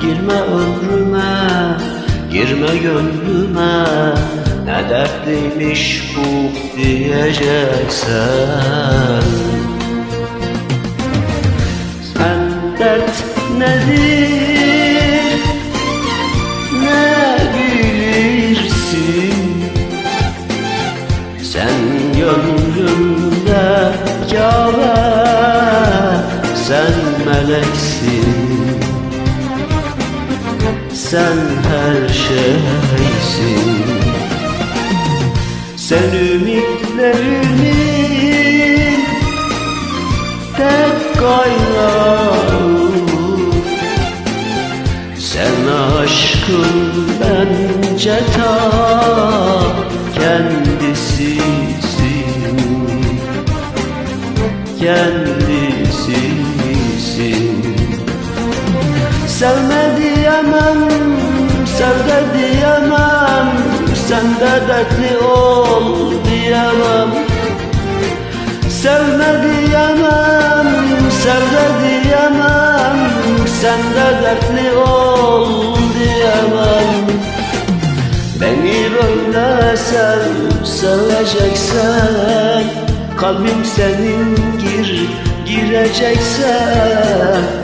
Girme ömrüme, girme gönlüme. Ne dertliymiş bu diyeceksen. Sen dert nedir? Ne bilirsin? Sen gönlümde Kabe Sen meleksin Sen her şeysin. Sen ümitlerimin tek kaynağı. Sen aşkın bence ta kendisisin. Kendisisin. Sevme diyemem, sev de diyemem Sen de dertli ol diyemem. Sevme diyemem, sev de diyemem Sen de dertli ol diyemem. Beni böyle sev, seveceksen Kalbim senin gir, gireceksen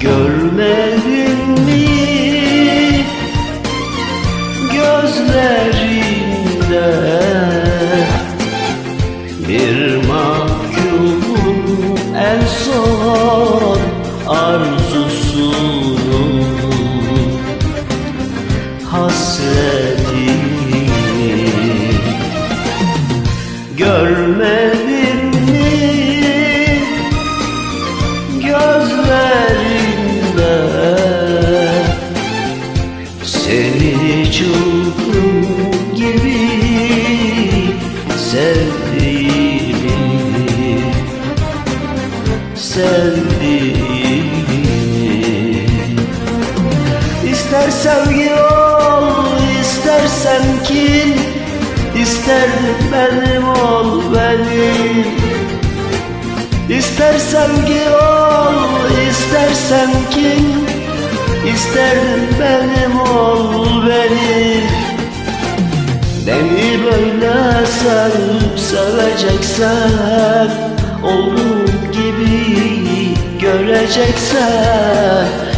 Görmedin mi? Gözlerinde İster sevgi ol, istersen kin İster benim ol benim. İster sevgi ol, istersen kim İsterdim benim ol benim. Beni böyle sev, seveceksen Olduğum gibi göreceksen